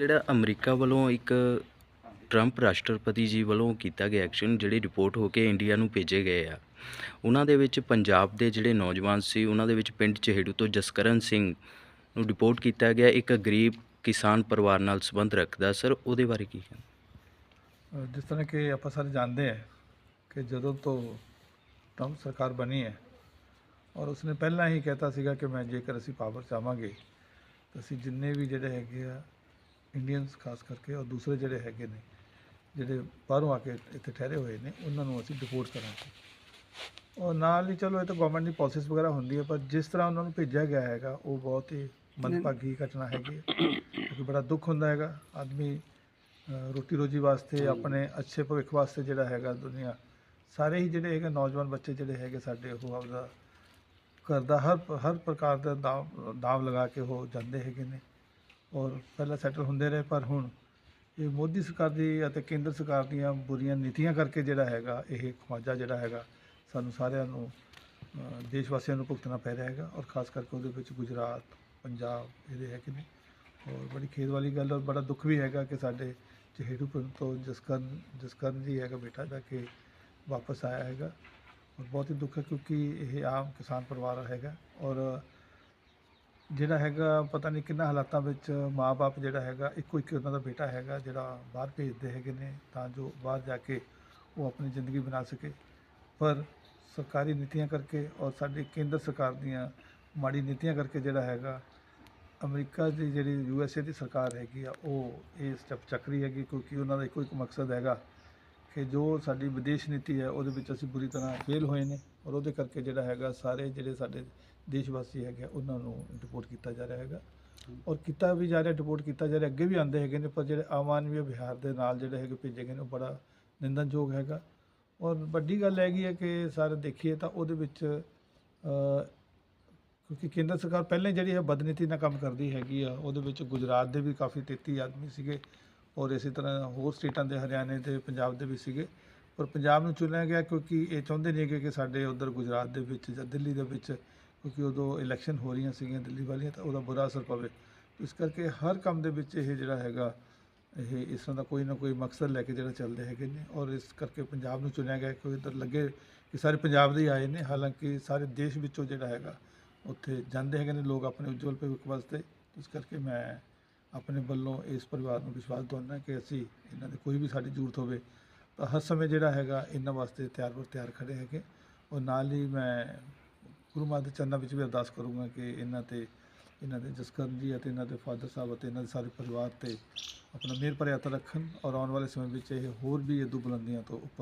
ਜਿਹੜਾ ਅਮਰੀਕਾ ਵੱਲੋਂ ਇੱਕ ਟਰੰਪ ਰਾਸ਼ਟਰਪਤੀ ਜੀ ਵੱਲੋਂ ਕੀਤਾ ਗਿਆ ਐਕਸ਼ਨ, ਜਿਹੜੇ ਰਿਪੋਰਟ ਹੋ ਕੇ ਇੰਡੀਆ ਨੂੰ ਭੇਜੇ ਗਏ ਆ। ਉਹਨਾਂ ਦੇ ਵਿੱਚ ਪੰਜਾਬ ਦੇ ਜਿਹੜੇ ਨੌਜਵਾਨ ਸੀ, ਉਹਨਾਂ ਦੇ ਵਿੱਚ ਪਿੰਡ ਚਹੇੜੂ ਤੋਂ ਜਸਕਰਨ ਸਿੰਘ ਨੂੰ ਰਿਪੋਰਟ ਕੀਤਾ ਗਿਆ। ਇੱਕ ਗਰੀਬ ਕਿਸਾਨ ਪਰਿਵਾਰ ਨਾਲ ਸੰਬੰਧ ਰੱਖਦਾ। ਸਰ, ਉਹਦੇ ਬਾਰੇ ਕੀ ਕਹਿਣਾ? ਜਿਸ ਤਰ੍ਹਾਂ ਕਿ ਆਪਾਂ ਸਾਰੇ ਜਾਣਦੇ ਹਾਂ ਕਿ ਜਦੋਂ ਤੋਂ ਟਰੰਪ ਸਰਕਾਰ ਬਣੀ ਹੈ ਔਰ ਉਸਨੇ ਪਹਿਲਾਂ ਹੀ ਕਹਿਤਾ ਸੀਗਾ ਕਿ ਮੈਂ ਜੇਕਰ ਅਸੀਂ ਪਾਵਰ ਚਾਹਾਂਗੇ, ਤਾਂ ਅਸੀਂ ਜਿੰਨੇ ਵੀ ਜਿਹੜੇ ਹੈਗੇ ਆ ਇੰਡੀਅਨਸ ਖਾਸ ਕਰਕੇ ਔਰ ਦੂਸਰੇ ਜਿਹੜੇ ਹੈਗੇ ਨੇ, ਜਿਹੜੇ ਬਾਹਰੋਂ ਆ ਕੇ ਇੱਥੇ ਠਹਿਰੇ ਹੋਏ ਨੇ, ਉਹਨਾਂ ਨੂੰ ਅਸੀਂ ਡਿਪੋਰਟ ਕਰਾਂਗੇ। ਔਰ ਨਾਲ ਹੀ ਚਲੋ ਇਹ ਤਾਂ ਗਵਰਨਮੈਂਟ ਦੀ ਪਾਲਿਸੀਸ ਵਗੈਰਾ ਹੁੰਦੀ ਹੈ, ਪਰ ਜਿਸ ਤਰ੍ਹਾਂ ਉਹਨਾਂ ਨੂੰ ਭੇਜਿਆ ਗਿਆ ਹੈਗਾ, ਉਹ ਬਹੁਤ ਹੀ ਮੰਦਭਾਗੀ ਘਟਨਾ ਹੈਗੀ ਹੈ, ਕਿਉਂਕਿ ਬੜਾ ਦੁੱਖ ਹੁੰਦਾ ਹੈਗਾ। ਆਦਮੀ ਰੋਟੀ ਰੋਜੀ ਵਾਸਤੇ, ਆਪਣੇ ਅੱਛੇ ਭਵਿੱਖ ਵਾਸਤੇ ਜਿਹੜਾ ਹੈਗਾ ਦੁਨੀਆ, ਸਾਰੇ ਹੀ ਜਿਹੜੇ ਹੈਗੇ ਨੌਜਵਾਨ ਬੱਚੇ ਜਿਹੜੇ ਹੈਗੇ ਸਾਡੇ, ਉਹ ਆਪਦਾ ਘਰ ਦਾ ਹਰ ਹਰ ਪ੍ਰਕਾਰ ਦਾ ਦਾਵ ਦਾਵ ਲਗਾ ਕੇ ਉਹ ਜਾਂਦੇ ਹੈਗੇ ਨੇ। ਔਰ ਪਹਿਲਾਂ ਸੈਟਲ ਹੁੰਦੇ ਰਹੇ ਪਰ ਹੁਣ ਇਹ ਮੋਦੀ ਸਰਕਾਰ ਦੀ ਅਤੇ ਕੇਂਦਰ ਸਰਕਾਰ ਦੀਆਂ ਬੁਰੀਆਂ ਨੀਤੀਆਂ ਕਰਕੇ ਜਿਹੜਾ ਹੈਗਾ ਇਹ ਖਵਾਜਾ ਜਿਹੜਾ ਹੈਗਾ ਸਾਨੂੰ ਸਾਰਿਆਂ ਨੂੰ ਅ, ਦੇਸ਼ ਵਾਸੀਆਂ ਨੂੰ ਭੁਗਤਣਾ ਪੈ ਰਿਹਾ ਹੈਗਾ ਔਰ ਖਾਸ ਕਰਕੇ ਉਹਦੇ ਵਿੱਚ ਗੁਜਰਾਤ ਪੰਜਾਬ ਇਹਦੇ ਹੈਗੇ ਨੇ। ਔਰ ਬੜੀ ਖੇਦ ਵਾਲੀ ਗੱਲ ਔਰ ਬੜਾ ਦੁੱਖ ਵੀ ਹੈਗਾ ਕਿ ਸਾਡੇ ਚਹੇੜੂ ਪਿੰਡ ਤੋਂ ਜਸਕਰਨ ਜਸਕਰਨ ਜੀ ਹੈਗਾ ਬੇਟਾ ਦਾ ਕਿ ਵਾਪਸ ਆਇਆ ਹੈਗਾ। ਔਰ ਬਹੁਤ ਹੀ ਦੁੱਖ ਹੈ ਕਿਉਂਕਿ ਇਹ ਆਮ ਕਿਸਾਨ ਪਰਿਵਾਰ ਹੈਗਾ ਔਰ ਜਿਹੜਾ ਹੈਗਾ, ਪਤਾ ਨਹੀਂ ਕਿੰਨਾ ਹਾਲਾਤਾਂ ਵਿੱਚ ਮਾਪੇ ਜਿਹੜਾ ਹੈਗਾ, ਇੱਕੋ ਇੱਕ ਉਹਨਾਂ ਦਾ ਬੇਟਾ ਹੈਗਾ, ਜਿਹੜਾ ਬਾਹਰ ਭੇਜਦੇ ਹੈਗੇ ਨੇ ਤਾਂ ਜੋ ਬਾਹਰ ਜਾ ਕੇ ਉਹ ਆਪਣੀ ਜ਼ਿੰਦਗੀ ਬਣਾ ਸਕੇ। ਪਰ ਸਰਕਾਰੀ ਨੀਤੀਆਂ ਕਰਕੇ ਔਰ ਸਾਡੀ ਕੇਂਦਰ ਸਰਕਾਰ ਦੀਆਂ ਮਾੜੀ ਨੀਤੀਆਂ ਕਰਕੇ ਜਿਹੜਾ ਹੈਗਾ, ਅਮਰੀਕਾ ਦੀ ਜਿਹੜੀ ਯੂ ਐਸ ਏ ਦੀ ਸਰਕਾਰ ਹੈਗੀ ਆ, ਉਹ ਇਹ ਸਟੈਪ ਚੱਕ ਰਹੀ ਹੈਗੀ ਕਿਉਂਕਿ ਉਹਨਾਂ ਦਾ ਇੱਕੋ ਇੱਕ ਮਕਸਦ ਹੈਗਾ ਕਿ ਜੋ ਸਾਡੀ ਵਿਦੇਸ਼ ਨੀਤੀ ਹੈ ਉਹਦੇ ਵਿੱਚ ਅਸੀਂ ਬੁਰੀ ਤਰ੍ਹਾਂ ਫੇਲ ਹੋਏ ਨੇ ਔਰ ਉਹਦੇ ਕਰਕੇ ਜਿਹੜਾ ਹੈਗਾ ਸਾਰੇ ਜਿਹੜੇ ਸਾਡੇ ਦੇਸ਼ ਵਾਸੀ ਹੈਗੇ ਆ, ਉਹਨਾਂ ਨੂੰ ਡਿਪੋਰਟ ਕੀਤਾ ਜਾ ਰਿਹਾ ਹੈਗਾ। ਔਰ ਕੀਤਾ ਵੀ ਜਾ ਰਿਹਾ ਡਿਪੋਰਟ ਕੀਤਾ ਜਾ ਰਿਹਾ ਅੱਗੇ ਵੀ ਆਉਂਦੇ ਹੈਗੇ ਨੇ ਪਰ ਜਿਹੜੇ ਆਮ ਆਦਮੀ ਬਿਹਾਰ ਦੇ ਨਾਲ ਜਿਹੜੇ ਹੈਗੇ ਭੇਜੇ ਗਏ ਨੇ ਉਹ ਬੜਾ ਨਿੰਦਨਯੋਗ ਹੈਗਾ। ਔਰ ਵੱਡੀ ਗੱਲ ਹੈਗੀ ਹੈ ਕਿ ਸਾਰੇ ਦੇਖੀਏ ਤਾਂ ਉਹਦੇ ਵਿੱਚ ਕਿਉਂਕਿ ਕੇਂਦਰ ਸਰਕਾਰ ਪਹਿਲਾਂ ਜਿਹੜੀ ਹੈ ਬਦਨੀਤੀ ਨਾਲ ਕੰਮ ਕਰਦੀ ਹੈਗੀ ਆ ਉਹਦੇ ਵਿੱਚ ਗੁਜਰਾਤ ਦੇ ਵੀ ਕਾਫੀ 33 ਆਦਮੀ ਸੀਗੇ। ਔਰ ਇਸੇ ਤਰ੍ਹਾਂ ਹੋਰ ਸਟੇਟਾਂ ਦੇ ਹਰਿਆਣੇ ਤੇ ਪੰਜਾਬ ਦੇ ਵੀ ਸੀਗੇ। ਪਰ ਪੰਜਾਬ ਨੂੰ ਚੁਣਿਆ ਗਿਆ ਕਿਉਂਕਿ ਇਹ ਚਾਹੁੰਦੇ ਨਹੀਂ ਹੈਗੇ ਕਿ ਸਾਡੇ ਉਧਰ ਗੁਜਰਾਤ ਦੇ ਵਿੱਚ ਜਾਂ ਦਿੱਲੀ ਦੇ ਵਿੱਚ, ਕਿਉਂਕਿ ਉਦੋਂ ਇਲੈਕਸ਼ਨ ਹੋ ਰਹੀਆਂ ਸੀਗੀਆਂ ਦਿੱਲੀ ਵਾਲੀਆਂ, ਤਾਂ ਉਹਦਾ ਬੁਰਾ ਅਸਰ ਪਵੇ। ਇਸ ਕਰਕੇ ਹਰ ਕੰਮ ਦੇ ਵਿੱਚ ਇਹ ਜਿਹੜਾ ਹੈਗਾ, ਇਹ ਇਸ ਤਰ੍ਹਾਂ ਦਾ ਕੋਈ ਨਾ ਕੋਈ ਮਕਸਦ ਲੈ ਕੇ ਜਿਹੜਾ ਚੱਲਦੇ ਹੈਗੇ ਨੇ। ਔਰ ਇਸ ਕਰਕੇ ਪੰਜਾਬ ਨੂੰ ਚੁਣਿਆ ਗਿਆ ਕਿ ਇੱਧਰ ਲੱਗੇ ਕਿ ਸਾਰੇ ਪੰਜਾਬ ਦੇ ਹੀ ਆਏ ਨੇ। ਹਾਲਾਂਕਿ ਸਾਰੇ ਦੇਸ਼ ਵਿੱਚੋਂ ਜਿਹੜਾ ਹੈਗਾ, ਉੱਥੇ ਜਾਂਦੇ ਹੈਗੇ ਨੇ, ਲੋਕ ਆਪਣੇ ਉਜਵਲ ਭਵਿੱਖ ਵਾਸਤੇ। ਇਸ ਕਰਕੇ ਮੈਂ ਆਪਣੇ ਵੱਲੋਂ ਇਸ ਪਰਿਵਾਰ ਨੂੰ ਵਿਸ਼ਵਾਸ ਦਿਵਾਉਂਦਾ ਕਿ ਅਸੀਂ ਇਹਨਾਂ ਦੇ ਕੋਈ ਵੀ ਸਾਡੀ ਜ਼ਰੂਰਤ ਹੋਵੇ, ਤਾਂ ਹਰ ਸਮੇਂ ਜਿਹੜਾ ਹੈਗਾ ਇਹਨਾਂ ਵਾਸਤੇ ਤਿਆਰ ਬਰ ਤਿਆਰ ਖੜੇ ਹੈਗੇ। ਔਰ ਨਾਲ ਹੀ ਮੈਂ ਗੁਰੂ ਮਾਤਾ ਦੇ ਚਰਨਾਂ ਵਿੱਚ ਵੀ ਅਰਦਾਸ ਕਰੂੰਗਾ ਕਿ ਇਹਨਾਂ ਤੇ, ਇਹਨਾਂ ਦੇ ਜਸਕਰਨ ਜੀ ਅਤੇ ਇਹਨਾਂ ਦੇ ਫਾਦਰ ਸਾਹਿਬ ਅਤੇ ਇਹਨਾਂ ਦੇ ਸਾਰੇ ਪਰਿਵਾਰ ਤੇ ਆਪਣਾ ਮਿਹਰ ਭਰਿਆ ਰੱਖਣ ਔਰ ਆਉਣ ਵਾਲੇ ਸਮੇਂ ਵਿੱਚ ਇਹ ਹੋਰ ਵੀ ਇਦੋਂ ਬੁਲੰਦੀਆਂ ਤੋਂ ਉੱਪਰ